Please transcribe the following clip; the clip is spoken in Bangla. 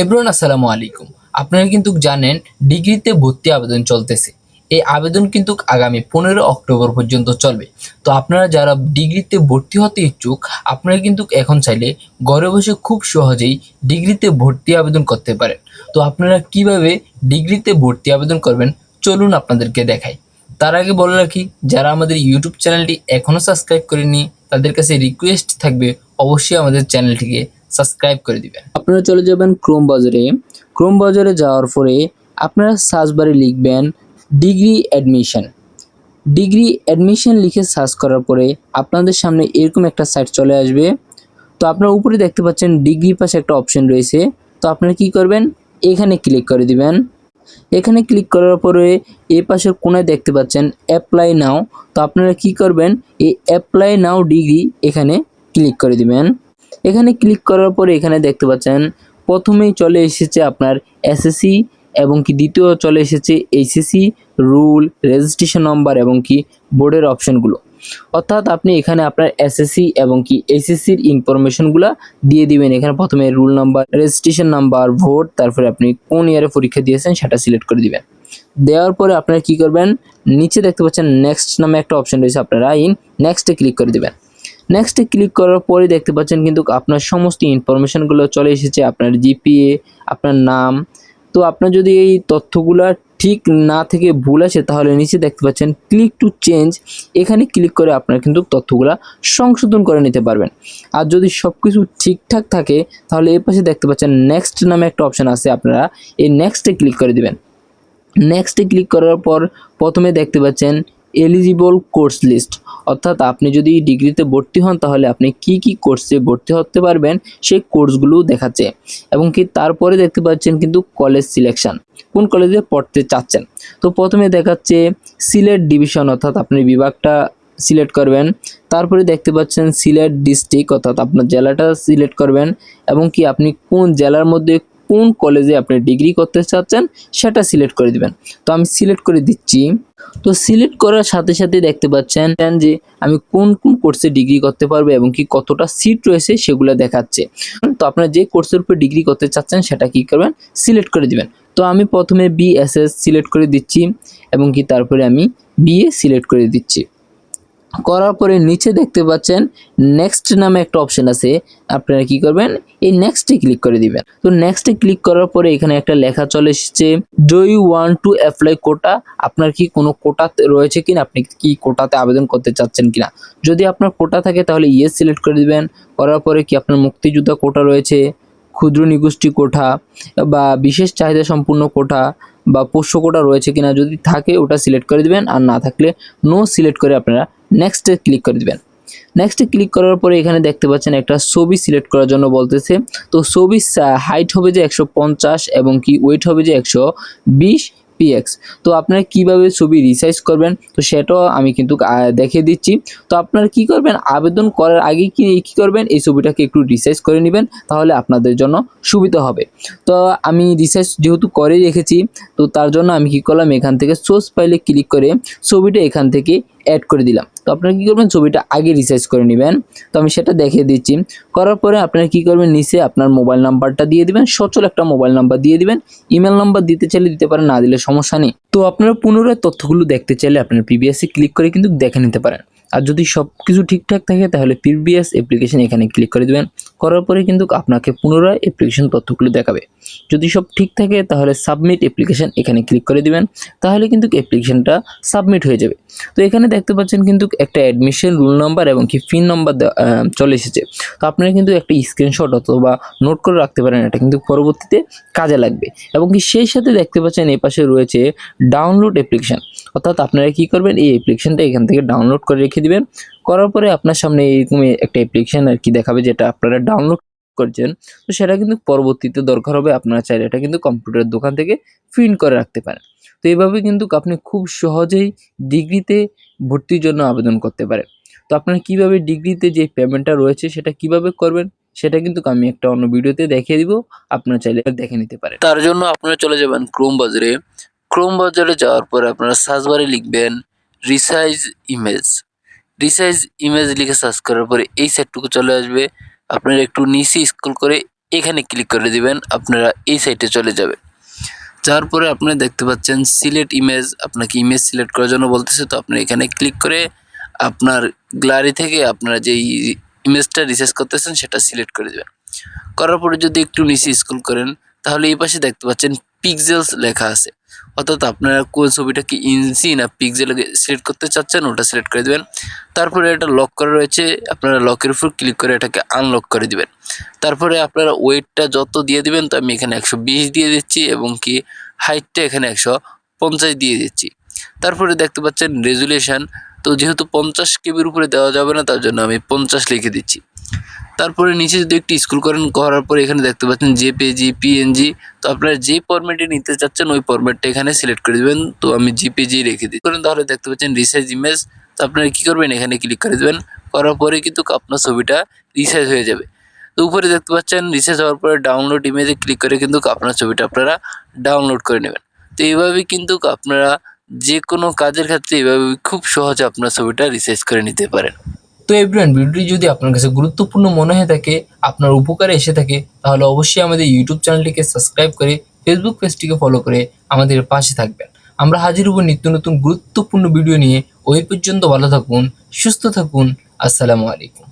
এব্রন, আসসালামু আলাইকুম। আপনারা কিন্তু জানেন, ডিগ্রিতে ভর্তি আবেদন চলতেছে। এই আবেদন কিন্তু আগামী পনেরো অক্টোবর পর্যন্ত চলবে। তো আপনারা যারা ডিগ্রিতে ভর্তি হতে ইচ্ছুক, আপনারা কিন্তু এখন চাইলে ঘরে বসে খুব সহজেই ডিগ্রিতে ভর্তি আবেদন করতে পারেন। তো আপনারা কীভাবে ডিগ্রিতে ভর্তি আবেদন করবেন, চলুন আপনাদেরকে দেখাই। তার আগে বলে রাখি, যারা আমাদের ইউটিউব চ্যানেলটি এখনও সাবস্ক্রাইব করেনি তাদের কাছে রিকোয়েস্ট থাকবে, অবশ্যই আমাদের চ্যানেলটিকে সাবস্ক্রাইব করে দিবেন। আপনারা চলে যাবেন ক্রোম বাজারে ক্রোম বাজারে যাওয়ার পরে আপনারা সার্চ বারে লিখবেন ডিগ্রি অ্যাডমিশন ডিগ্রি অ্যাডমিশন লিখে সার্চ করার পরে আপনাদের সামনে এরকম একটা সাইট চলে আসবে। তো আপনারা উপরে দেখতে পাচ্ছেন ডিগ্রি পাশে একটা অপশন রয়েছে। তো আপনারা কি করবেন? এখানে ক্লিক করে দিবেন। এখানে ক্লিক করার পরে এ পাশের কোনায় দেখতে পাচ্ছেন অ্যাপ্লাই নাও তো আপনারা কি করবেন? এই অ্যাপ্লাই নাও ডিগ্রি এখানে ক্লিক করে দিবেন। এখানে ক্লিক করার পরে এখানে দেখতে পাচ্ছেন, প্রথমেই চলে এসেছে আপনার এসএসসি এবং কি দ্বিতীয় চলে এসেছে এইচএসসি রুল রেজিস্ট্রেশন নম্বর এবং কি বোর্ডের অপশনগুলো অর্থাৎ আপনি এখানে আপনার এসএসসি এবং কি এইচএসসির ইনফরমেশনগুলো দিয়ে দিবেন। এখানে প্রথমে রুল নাম্বার রেজিস্ট্রেশন নাম্বার ভোট তারপরে আপনি কোন ইয়ারে পরীক্ষা দিয়েছেন সেটা সিলেক্ট করে দিবেন। দেওয়ার পরে আপনারা কি করবেন, নিচে দেখতে পাচ্ছেন নেক্সট নামে একটা অপশন রয়েছে আপনারা ইন নেক্সটে ক্লিক করে দিবেন। নেক্সটে ক্লিক করার পরে দেখতে পাচ্ছেন কিন্তু আপনার সমস্ত ইনফরমেশনগুলো চলে এসেছে, আপনার জিপিএ আপনার নাম। তো আপনার যদি এই তথ্যগুলো ঠিক না থেকে ভুল আসে, তাহলে নিচে দেখতে পাচ্ছেন ক্লিক টু চেঞ্জ এখানে ক্লিক করে আপনার কিন্তু তথ্যগুলা সংশোধন করে নিতে পারবেন। আর যদি সব কিছু ঠিকঠাক থাকে, তাহলে এর পাশে দেখতে পাচ্ছেন নেক্সট নামে একটা অপশান আছে, আপনারা এই নেক্সটে ক্লিক করে দিবেন। নেক্সটে ক্লিক করার পর প্রথমে দেখতে পাচ্ছেন এলিজিবল কোর্স লিস্ট অর্থাৎ আপনি যদি ডিগ্রিতে ভর্তি হন, তাহলে আপনি কি কি কোর্সে ভর্তি হতে পারবেন, সেই কোর্সগুলো দেখাচ্ছে। এবং কি তারপরে দেখতে পাচ্ছেন কিন্তু কলেজ সিলেকশন। কোন কলেজে পড়তে চাচ্ছেন? তো প্রথমে দেখাচ্ছে সিলেট ডিভিশন, অর্থাৎ আপনি বিভাগটা সিলেক্ট করবেন। তারপরে দেখতে পাচ্ছেন সিলেট ডিস্ট্রিক্ট, অর্থাৎ আপনার জেলাটা সিলেক্ট করবেন। এবং কি আপনি কোন জেলার মধ্যে কোন কলেজে আপনি ডিগ্রি করতে চাচ্ছেন, সেটা সিলেক্ট করে দিবেন। তো আমি সিলেক্ট করে দিচ্ছি। তো সিলেক্ট করার সাথে সাথে দেখতে পাচ্ছেন যে আমি কোন কোন কোর্সে ডিগ্রি করতে পারব এবং কি কতটা সিট রয়েছে সেগুলো দেখাচ্ছে। তো আপনারা যে কোর্সের উপর ডিগ্রি করতে চাচ্ছেন, সেটা কি করবেন? সিলেক্ট করে দিবেন। তো আমি প্রথমে বিএসএস সিলেক্ট করে দিচ্ছি এবং কি তারপরে আমি বিএ সিলেক্ট করে দিচ্ছি। করার পরে নিচে দেখতে পাচ্ছেন নেক্সট নামে একটা অপশন আছে। আপনারা কি করবেন? এই নেক্সটে ক্লিক করে দিবেন। তো নেক্সটে ক্লিক করার পরে এখানে একটা লেখা চলে এসেছে do you want to apply quota আপনার কি কোনো কোটা রয়েছে কিনা? আপনি কি কোটাতে আবেদন করতে চাচ্ছেন কিনা? যদি আপনার কোটা থাকে তাহলে ইয়েস সিলেক্ট করে দিবেন। করার পরে কি আপনার মুক্তিযোদ্ধা কোটা রয়েছে? ক্ষুদ্র নিগোষ্ঠী কোঠা বা বিশেষ চাহিদা সম্পূর্ণ কোঠা বা পোষ্য কোটা রয়েছে কিনা যদি থাকে, ওটা সিলেক্ট করে দিবেন। আর না থাকলে নো সিলেক্ট করে আপনারা নেক্সটে ক্লিক করে দিবেন। নেক্সটে ক্লিক করার পরে এখানে দেখতে পাচ্ছেন একটা ছবি সিলেক্ট করার জন্য বলতেছে। তো ছবি হাইট হবে যে একশো পঞ্চাশ এবং কি ওয়েট হবে যে একশো বিশ। পিএক্স তো আপনারা কীভাবে ছবি রিসাইজ করবেন? তো সেটাও আমি কিন্তু দেখিয়ে দিচ্ছি। তো আপনারা কি করবেন? আবেদন করার আগে কি, কী করবেন? এই ছবিটাকে একটু রিসাইজ করে নেবেন, তাহলে আপনাদের জন্য সুবিধা হবে। তো আমি রিসার্চ যেহেতু করে রেখেছি, তো তার জন্য আমি কী করলাম? এখান থেকে সোর্স ফাইলে ক্লিক করে ছবিটা এখান থেকে অ্যাড করে দিলাম। তো আপনারা কী করবেন? ছবিটা আগে রিসার্চ করে নেবেন। তো আমি সেটা দেখিয়ে দিচ্ছি। করার পরে আপনারা কী করবেন? নিচে আপনার মোবাইল নাম্বারটা দিয়ে দিবেন। সচল একটা মোবাইল নাম্বার দিয়ে দিবেন। ইমেল নাম্বার দিতে চাইলে দিতে পারেন, না দিলে সমস্যা নেই। তো আপনারা পুনরায় তথ্যগুলো দেখতে চাইলে আপনার পিবিএসে ক্লিক করে কিন্তু দেখে নিতে পারেন। আর যদি সব কিছু ঠিকঠাক থাকে, তাহলে পিবিএস অ্যাপ্লিকেশন এখানে ক্লিক করে দেবেন। করার পরে কিন্তু আপনাকে পুনরায় অ্যাপ্লিকেশন তথ্যগুলো দেখাবে। যদি সব ঠিক থাকে, তাহলে সাবমিট অ্যাপ্লিকেশন এখানে ক্লিক করে দিবেন, তাহলে কিন্তু অ্যাপ্লিকেশনটা সাবমিট হয়ে যাবে। তো এখানে দেখতে পাচ্ছেন কিন্তু একটা অ্যাডমিশন রুল নাম্বার এবং কি ফিন নাম্বার চলে এসেছে। তো আপনারা কিন্তু একটা স্ক্রিনশট অথবা নোট করে রাখতে পারেন, এটা কিন্তু পরবর্তীতে কাজে লাগবে। এবং কি সেই সাথে দেখতে পাচ্ছেন এই পাশে রয়েছে ডাউনলোড অ্যাপ্লিকেশন অর্থাৎ আপনারা কি করবেন? এই অ্যাপ্লিকেশনটা এখান থেকে ডাউনলোড করে রেখে দিবেন। করার পরে আপনার সামনে এইরকম একটা অ্যাপ্লিকেশন আর কি দেখাবে যেটা আপনারা ডাউনলোড করছেন। তো সেটা কিন্তু পরবর্তীতে দরকার হবে। আপনারা চাইলে এটা কিন্তু কম্পিউটার দোকান থেকে প্রিন্ট করে রাখতে পারেন। তো এইভাবে কিন্তু আপনি খুব সহজেই ডিগ্রিতে ভর্তির জন্য আবেদন করতে পারেন। তো আপনারা কীভাবে ডিগ্রিতে যে পেমেন্টটা রয়েছে সেটা কীভাবে করবেন, সেটা কিন্তু আমি একটা অন্য ভিডিওতে দেখিয়ে দিব। আপনারা চাইলে দেখে নিতে পারেন। তার জন্য আপনারা চলে যাবেন ক্রোম বাজারে। ক্রোম বাজারে যাওয়ার পরে আপনারা সার্চ বারে লিখবেন রিসাইজ ইমেজ রিসাইজ ইমেজ লিখে সার্চ করার পরে এই সেটটুকু চলে আসবে। আপনারা একটু নিচে স্ক্রল করে এখানে ক্লিক করে দিবেন, আপনারা এই সাইটে চলে যাবে। যাওয়ার পরে আপনারা দেখতে পাচ্ছেন সিলেক্ট ইমেজ আপনাকে ইমেজ সিলেক্ট করার জন্য বলতেছে, তো আপনি এখানে ক্লিক করে আপনার গ্যালারি থেকে আপনারা যেই ইমেজটা রিসার্চ করতেছেন, সেটা সিলেক্ট করে দেবেন। করার পরে যদি একটু নিচে স্ক্রল করেন, তাহলে এই পাশে দেখতে পাচ্ছেন পিক্সেলস লেখা আছে। অর্থাৎ আপনারা কোন ছবিটা কি ইঞ্চি না পিক্সেল সিলেক্ট করতে চাচ্ছেন, ওটা সিলেক্ট করে দেবেন। তারপরে এটা লক করা রয়েছে, আপনারা লকের উপর ক্লিক করে এটাকে আনলক করে দিবেন। তারপরে আপনারা ওয়েটটা যত দিয়ে দিবেন, তো আমি এখানে একশো বিশ দিয়ে দিচ্ছি এবং কি হাইটটা এখানে একশো পঞ্চাশ দিয়ে দিচ্ছি। তারপরে দেখতে পাচ্ছেন রেজুলেশন তো যেহেতু পঞ্চাশ কেবির উপরে দেওয়া যাবে না, তার জন্য আমি পঞ্চাশ লিখে দিচ্ছি। তারপরে নিচে যদি একটু স্কুল করেন, করার পরে এখানে দেখতে পাচ্ছেন জেপিজি পিএনজি তো আপনারা যে ফরম্যাটে নিতে চাচ্ছেন, ওই ফরম্যাটটা এখানে সিলেক্ট করে দেবেন। তো আমি জিপিজি রেখে দিই করেন তাহলে দেখতে পাচ্ছেন রিসাইজ ইমেজ তো আপনারা কী করবেন? এখানে ক্লিক করে দেবেন। করার পরে কিন্তু আপনার ছবিটা রিসাইজ হয়ে যাবে। তো উপরে দেখতে পাচ্ছেন রিসাইজ হওয়ার পরে ডাউনলোড ইমেজে ক্লিক করে কিন্তু আপনার ছবিটা আপনারা ডাউনলোড করে নেবেন। তো এইভাবে কিন্তু আপনারা যে কোনো কাজের ক্ষেত্রে এইভাবে খুব সহজে আপনার ছবিটা রিসাইজ করে নিতে পারেন। তো এভরিওয়ান ভিডিওটি যদি আপনার কাছে গুরুত্বপূর্ণ মনে হয়ে থাকে, আপনার উপকারে এসে থাকে, তাহলে অবশ্যই আমাদের ইউটিউব চ্যানেলটিকে সাবস্ক্রাইব করে ফেসবুক পেজটিকে ফলো করে আমাদের পাশে থাকবেন। আমরা হাজির হব নিত্য নতুন গুরুত্বপূর্ণ ভিডিও নিয়ে। ওই পর্যন্ত ভালো থাকুন, সুস্থ থাকুন। আসসালামু আলাইকুম।